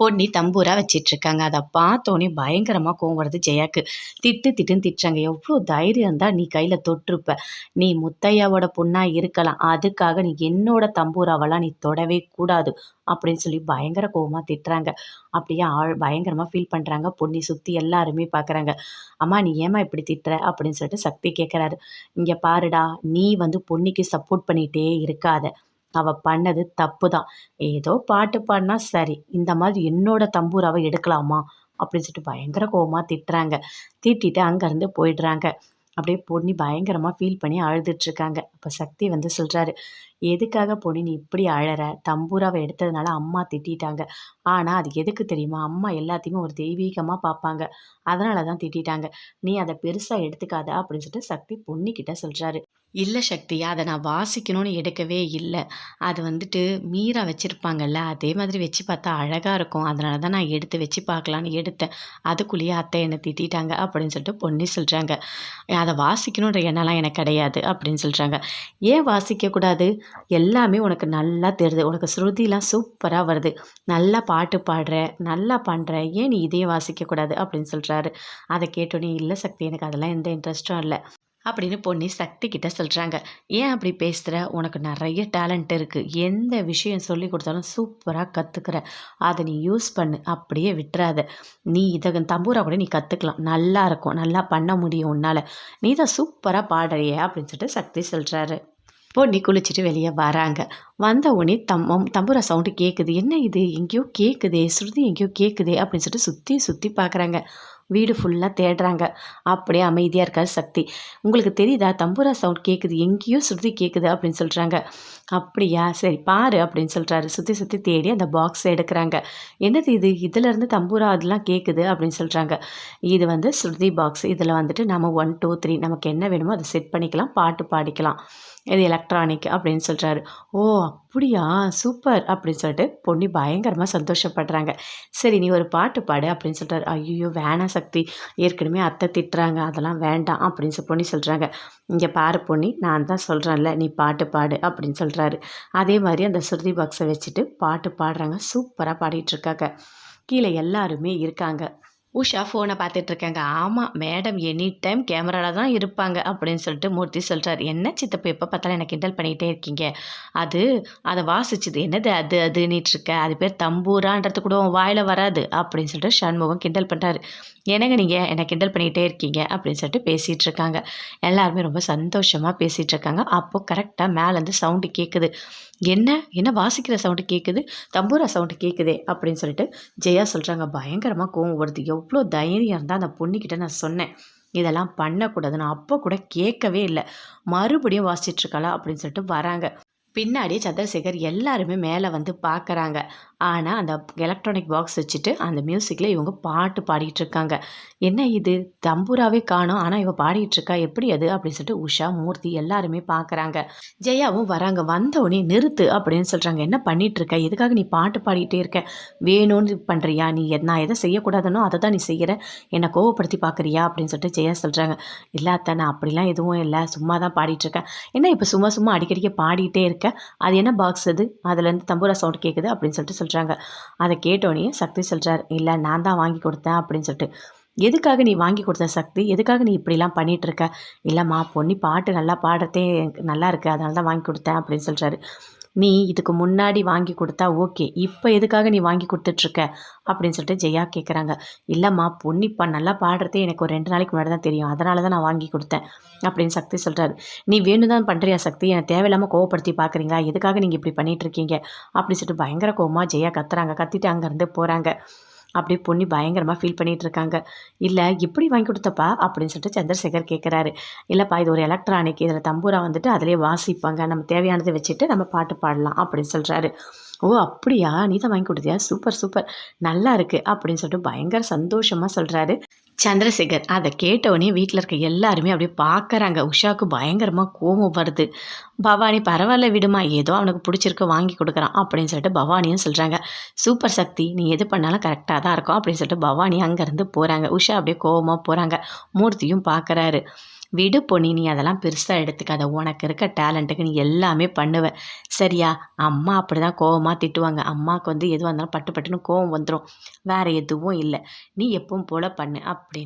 பொன்னி தம்பூரா வச்சிட்ருக்காங்க. அதை பார்த்தோன்னே பயங்கரமாக கோவம் வருது ஜெயாக்கு. திட்டு திட்டுன்னு திட்டுறாங்க. எவ்வளோ தைரியம் இருந்தால் நீ கையில் தொட்டிருப்ப. நீ முத்தையாவோட பொண்ணாக இருக்கலாம். அதுக்காக நீ என்னோட தம்பூராவெல்லாம் நீ தொடவே கூடாது. அப்படின்னு சொல்லி பயங்கர கோவமாக திட்டுறாங்க. அப்படியே ஆள் பயங்கரமாக ஃபீல் பண்ணுறாங்க பொண்ணி சுற்றி எல்லாருமே பார்க்குறாங்க அம்மா நீ ஏமா இப்படி திட்டுற? அப்படின்னு சொல்லிட்டு சக்தி கேட்குறாரு இங்கே பாருடா. நீ வந்து பொன்னிக்கு சப்போர்ட் பண்ணிகிட்டே இருக்காத. அவ பண்ணது தப்பு தான் ஏதோ பாட்டு பாடினா சரி இந்த மாதிரி என்னோட தம்பூராவை எடுக்கலாமா? அப்படின்னு சொல்லிட்டு பயங்கர கோவமாக திட்டுறாங்க. திட்டிட்டு அங்கேருந்து போயிடுறாங்க. அப்படியே பொன்னி பயங்கரமாக ஃபீல் பண்ணி அழுதுட்ருக்காங்க அப்போ சக்தி வந்து சொல்கிறாரு எதுக்காக பொன்னி நீ இப்படி அழற? தம்பூராவை எடுத்ததுனால அம்மா திட்டாங்க ஆனால் அது எதுக்கு தெரியுமா? அம்மா எல்லாத்தையுமே ஒரு தெய்வீகமாக பார்ப்பாங்க அதனால தான் திட்டிட்டாங்க. நீ அதை பெருசாக எடுத்துக்காத. அப்படின்னு சொல்லிட்டு சக்தி பொன்னிக்கிட்ட சொல்கிறாரு இல்லை சக்தி அதை நான் வாசிக்கணும்னு எடுக்கவே இல்லை. அது வந்துட்டு மீரா வச்சுருப்பாங்கல்ல அதே மாதிரி வச்சு பார்த்தா அழகாக இருக்கும். அதனால தான் நான் எடுத்து வச்சு பார்க்கலான்னு எடுத்தேன். அதுக்குள்ளேயே அத்தை என்னை திட்டிட்டாங்க அப்படின்னு சொல்லிட்டு பொன்னி சொல்கிறாங்க அதை வாசிக்கணுன்ற எண்ணம்லாம் எனக்கு கிடையாது அப்படின்னு சொல்கிறாங்க ஏன் வாசிக்கக்கூடாது எல்லாமே உனக்கு நல்லா தெரியுது. உனக்கு ஸ்ருதிலாம் சூப்பராக வருது. நல்லா பாட்டு பாடுற நல்லா பண்ணுற ஏன் நீ இதையும் வாசிக்கக்கூடாது அப்படின்னு சொல்கிறாரு அதை கேட்டோன்னே இல்லை சக்தி எனக்கு அதெல்லாம் எந்த இன்ட்ரெஸ்ட்டும் இல்லை. அப்படின்னு பொன்னி சக்தி கிட்ட சொல்கிறாங்க ஏன் அப்படி பேசுகிற உனக்கு நிறைய டேலண்ட் இருக்குது எந்த விஷயம் சொல்லி கொடுத்தாலும் சூப்பராக கற்றுக்குற அதை நீ யூஸ் பண்ணு. அப்படியே விட்டுறாத. நீ இதை தம்பூரா கூட நீ கற்றுக்கலாம் நல்லா இருக்கும். நல்லா பண்ண முடியும் உன்னால். நீ தான் சூப்பராக பாடுறிய அப்படின்னு சொல்லிட்டு சக்தி சொல்கிறாரு பொன்னி குளிச்சுட்டு வெளியே வராங்க. வந்த உடனே தம் தம்புரா சவுண்டு கேட்குது என்ன இது? எங்கேயோ கேட்குதே ஸ்ருதி எங்கேயோ கேட்குதே அப்படின்னு சொல்லிட்டு சுற்றி சுற்றி பார்க்குறாங்க வீடு ஃபுல்லாக தேடுறாங்க. அப்படியே அமைதியாக இருக்காது சக்தி. உங்களுக்கு தெரியுதா? தம்பூரா சவுண்ட் கேட்குது எங்கேயோ சுற்றி கேட்குது அப்படின்னு சொல்கிறாங்க அப்படியா? சரி பாரு அப்படின்னு சொல்கிறாரு சுற்றி சுற்றி தேடி அந்த பாக்ஸை எடுக்கிறாங்க. என்னது இது? இதிலேருந்து தம்பூரா அதெல்லாம் கேட்குது அப்படின்னு சொல்கிறாங்க இது வந்து ஸ்ருதி பாக்ஸ் இதில் வந்துட்டு நம்ம ஒன் டூ த்ரீ நமக்கு என்ன வேணுமோ அதை செட் பண்ணிக்கலாம். பாட்டு பாடிக்கலாம். இது எலக்ட்ரானிக் அப்படின்னு சொல்கிறாரு ஓ அப்படியா? சூப்பர் அப்படின்னு சொல்லிட்டு பொண்ணி பயங்கரமாக சந்தோஷப்படுறாங்க. சரி நீ ஒரு பாட்டு பாடு அப்படின்னு சொல்கிறாரு ஐயோ வேணாம் சக்தி. ஏற்கனவே அத்தை திட்டுறாங்க. அதெல்லாம் வேண்டாம் அப்படின்னு சொல்லி பொண்ணி சொல்கிறாங்க இங்கே பாரு பொண்ணி நான் தான் சொல்கிறேன்ல நீ பாட்டு பாடு அப்படின்னு சொல்கிறாரு அதே மாதிரி அந்த சுருதி பாக்ஸை வச்சுட்டு பாட்டு பாடுறாங்க. சூப்பராக பாடிட்டுருக்காங்க கீழே எல்லாருமே இருக்காங்க. உஷா ஃபோனை பார்த்துட்ருக்காங்க ஆமாம் மேடம் எனி டைம் கேமராவில் தான் இருப்பாங்க அப்படின்னு சொல்லிட்டு மூர்த்தி சொல்கிறார் என்ன சித்தப்பு எப்போ பார்த்தாலும் எனக்கு கிண்டல் பண்ணிகிட்டே இருக்கீங்க? அது அதை வாசிச்சுது. என்னது அது அதுன்னிட்ருக்க அது பேர் தம்பூரான்றது கூட வாயில் வராது அப்படின்னு சொல்லிட்டு சண்முகம் கிண்டல் பண்ணுறாரு என்னங்க நீங்கள் என்னை கிண்டல் பண்ணிக்கிட்டே இருக்கீங்க அப்படின்னு சொல்லிட்டு பேசிகிட்டு இருக்காங்க. எல்லாருமே ரொம்ப சந்தோஷமாக பேசிகிட்டு இருக்காங்க. அப்போது கரெக்டாக மேலேருந்து சவுண்டு கேட்குது என்ன? என்ன வாசிக்கிற சவுண்டு கேட்குது தம்பூரா சவுண்டு கேட்குதே அப்படின்னு சொல்லிட்டு ஜெயா சொல்கிறாங்க பயங்கரமாக கோவம் வருது. எவ்வளோ தைரியம் இருந்தால் அந்த பொண்ணுக்கிட்ட நான் சொன்னேன். இதெல்லாம் பண்ணக்கூடாது நான் அப்போ கூட கேட்கவே இல்லை. மறுபடியும் வாசிச்சிட்ருக்காளா அப்படின்னு சொல்லிட்டு வராங்க. பின்னாடி சந்திரசேகர் எல்லாருமே மேலே வந்து பார்க்குறாங்க ஆனால் அந்த எலக்ட்ரானிக் பாக்ஸ் வச்சுட்டு அந்த மியூசிக்கில் இவங்க பாட்டு பாடிட்டு இருக்காங்க என்ன இது? தம்பூராவே காணும். ஆனால் இவ பாடிட்டு இருக்கா எப்படி அது? அப்படின்னு சொல்லிட்டு உஷா மூர்த்தி எல்லாருமே பார்க்குறாங்க ஜெயாவும் வராங்க. வந்தவுடனே நிறுத்து அப்படின்னு சொல்கிறாங்க என்ன பண்ணிட்டு இருக்க எதுக்காக நீ பாட்டு பாடிட்டே இருக்க? வேணும்னு பண்ணுறியா நீ நான் எதை செய்யக்கூடாதுனோ அதை தான் நீ செய்கிற என்னை கோவப்படுத்தி பார்க்குறியா அப்படின்னு சொல்லிட்டு ஜெயா சொல்கிறாங்க இல்லாத நான் அப்படிலாம் எதுவும் இல்லை. சும்மா தான் பாடிட்டுருக்கேன். என்ன இப்போ சும்மா சும்மா அடிக்கடிக்க பாடிட்டே இருக்க? அது என்ன பாக்ஸ் அது? அதுலேருந்து தம்பூரா சவுண்ட் கேட்குது அப்படின்னு சொல்லிட்டு சொல்கிறாங்க அதை கேட்டோடனே சக்தி சொல்கிறார் இல்லை நான் தான் வாங்கி கொடுத்தேன் அப்படின்னு சொல்லிட்டு. எதுக்காக நீ வாங்கி கொடுத்த சக்தி? எதுக்காக நீ இப்படிலாம் பண்ணிகிட்ருக்க இல்லைம்மா பொண்ணி பாட்டு நல்லா பாடுறதே நல்லா இருக்குது அதனால தான் வாங்கி கொடுத்தேன் அப்படின்னு சொல்கிறாரு நீ இதுக்கு முன்னாடி வாங்கி கொடுத்தா ஓகே இப்போ எதுக்காக நீ வாங்கி கொடுத்துட்ருக்க? அப்படின்னு சொல்லிட்டு ஜெயா கேட்குறாங்க இல்லைம்மா பொன்னிப்பா நல்லா பாடுறதே எனக்கு ஒரு ரெண்டு நாளைக்கு முன்னாடி தான் தெரியும். அதனால தான் நான் வாங்கி கொடுத்தேன் அப்படின்னு சக்தி சொல்கிறாரு நீ வேணும் தான் பண்ணுறியா சக்தி? எனக்கு தேவையில்லாமல் கோவப்படுத்தி பார்க்குறீங்களா எதுக்காக நீங்கள் இப்படி பண்ணிகிட்ருக்கீங்க அப்படின்னு சொல்லிட்டு பயங்கர கோவமாக ஜெயா கத்துறாங்க. கத்திட்டு அங்கேருந்து போகிறாங்க அப்படியே பொண்ணி பயங்கரமாக ஃபீல் பண்ணிகிட்டு இருக்காங்க இல்லை எப்படி வாங்கி கொடுத்தப்பா அப்படின்னு சொல்லிட்டு சந்திரசேகர் கேட்குறாரு இல்லைப்பா இது ஒரு எலக்ட்ரானிக் இதில் தம்பூரா வந்துட்டு அதிலே வாசிப்பாங்க. நம்ம தேவையானதை வச்சுட்டு நம்ம பாட்டு பாடலாம் அப்படின்னு சொல்கிறாரு ஓ அப்படியா? நீ தான் வாங்கி கொடுத்தியா? Super super. நல்லா இருக்குது அப்படின்னு சொல்லிட்டு பயங்கர சந்தோஷமாக சொல்கிறாரு சந்திரசேகர் அதை கேட்டவுடனே வீட்டில் இருக்க எல்லாருமே அப்படியே பார்க்குறாங்க உஷாவுக்கு பயங்கரமாக கோபம் வருது. பவானி பரவாயில்ல விடுமா ஏதோ அவனுக்கு பிடிச்சிருக்க வாங்கி கொடுக்குறான் அப்படின்னு சொல்லிட்டு பவானியும் சொல்கிறாங்க சூப்பர் சக்தி நீ எது பண்ணாலும் கரெக்டாக தான் இருக்கும் அப்படின்னு சொல்லிட்டு பவானி அங்கேருந்து போகிறாங்க உஷா அப்படியே கோபமாக போகிறாங்க மூர்த்தியும் பார்க்குறாரு விடு பொண்ணி நீ அதெல்லாம் பெருசாக எடுத்துக்காத. உனக்கு இருக்க டேலண்ட்டுக்கு நீ எல்லாமே பண்ணுவ. சரியா? அம்மா அப்படி தான் கோவமாக திட்டுவாங்க. அம்மாவுக்கு வந்து எதுவாக இருந்தாலும் பட்டு பட்டுன்னு கோவம் வந்துடும் வேறு எதுவும் இல்லை. நீ எப்பவும் போல் பண்ணு அப்படின்னு